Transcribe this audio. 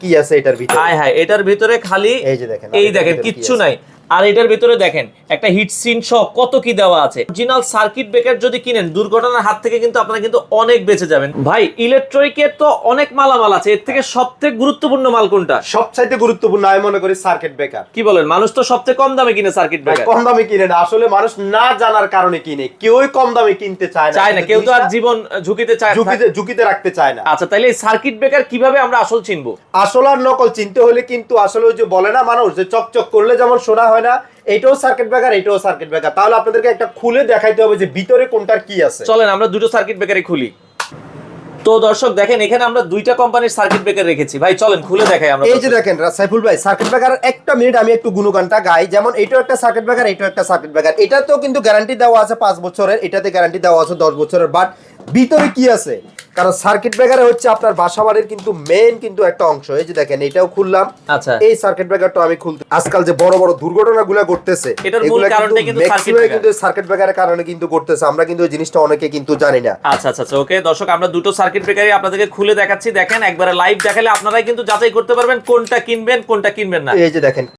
কি আছে এটার ভিতরে? হ্যাঁ হ্যাঁ এটার ভিতরে খালি এই যে দেখেন, এই দেখেন কিচ্ছু নাই। আর এটার ভিতরে দেখেন একটা হিট সিন সহ কত কি দেওয়া আছে। অরিজিনাল সার্কিট ব্রেকার যদি কিনেন দুর্ঘটনার হাত থেকে কিন্তু আপনারা কিন্তু অনেক বেঁচে যাবেন। ভাই ইলেকট্রিকের তো অনেক মালামাল আছে এর থেকে সবথেকে গুরুত্বপূর্ণ মাল কোনটা? সবচাইতে গুরুত্বপূর্ণ আমি মনে করি সার্কিট ব্রেকার কি বলেন মানুষ তো সবচেয়ে কম দামে কিনে সার্কিট ব্রেকার কম দামে কিনে না আসলে মানুষ না জানার কারণে কিনে। কেউই কম দামে কিনতে চায় না। চায় না কেউ তো আর জীবন ঝুঁকিতে চায় ঝুঁকিতে ঝুঁকিতে রাখতে চায় না। আচ্ছা এই সার্কিট ব্রেকার কীভাবে আমরা আসল চিনবো? আসল আর নকল চিনতে হলে কিন্তু আসলে ওই যে বলে না মানুষ যে চকচক করলে যেমন সোনা হয় না এটাও সার্কিট ব্রেকার এটাও সার্কিট ব্রেকার তাহলে আপনাদেরকে একটা খুলে দেখাইতে হবে যে ভিতরে কোনটার কি আছে। চলেন আমরা দুটো সার্কিট ব্রেকারে খুলি। তো দর্শক দেখেন এখানে আমরা দুইটা কোম্পানির সার্কিট ব্রেকার রেখেছি। ভাই চলেন খুলে দেখাই আমরা এই যে দেখেন সাইফুল ভাই সার্কিট ব্রেকার একটা মিনিট আমি একটু গুণগানটা গাই। যেমন এটাও একটা সার্কিট ব্রেকার এটাও একটা সার্কিট ব্রেকার এটাতেও কিন্তু গ্যারান্টি দেওয়া আছে পাঁচ বছরের এটাতে গ্যারান্টি দেওয়া আছে দশ বছরের। বাট ভিতরে কি আছে? কারণ সার্কিট ব্রেকারে হচ্ছে আপনার বাসা বাড়ির কিন্তু মেইন কিন্তু একটা অংশ। এই যে দেখেন এটাও খুললাম। আচ্ছা। এই সার্কিট ব্রেকারটা আমি খুলতে আজকাল যে বড় বড় দুর্ঘটনাগুলো ঘটতেছে এটার মূল এগুলা কিন্তু কিন্তু সার্কিট ব্রেকারের কারণে কিন্তু ঘটতেছে। আমরা কিন্তু এই জিনিসটা অনেকে কিন্তু জানি না। আচ্ছা আচ্ছা আচ্ছা ওকে দর্শক আমরা দুটো সার্কিট ব্রেকারই আপনাদেরকে খুলে দেখাচ্ছি। দেখেন একবারে লাইভ দেখালে আপনারাই কিন্তু যাচাই করতে পারবেন কোনটা কিনবেন কোনটা কিনবেন না। এই যে দেখেন।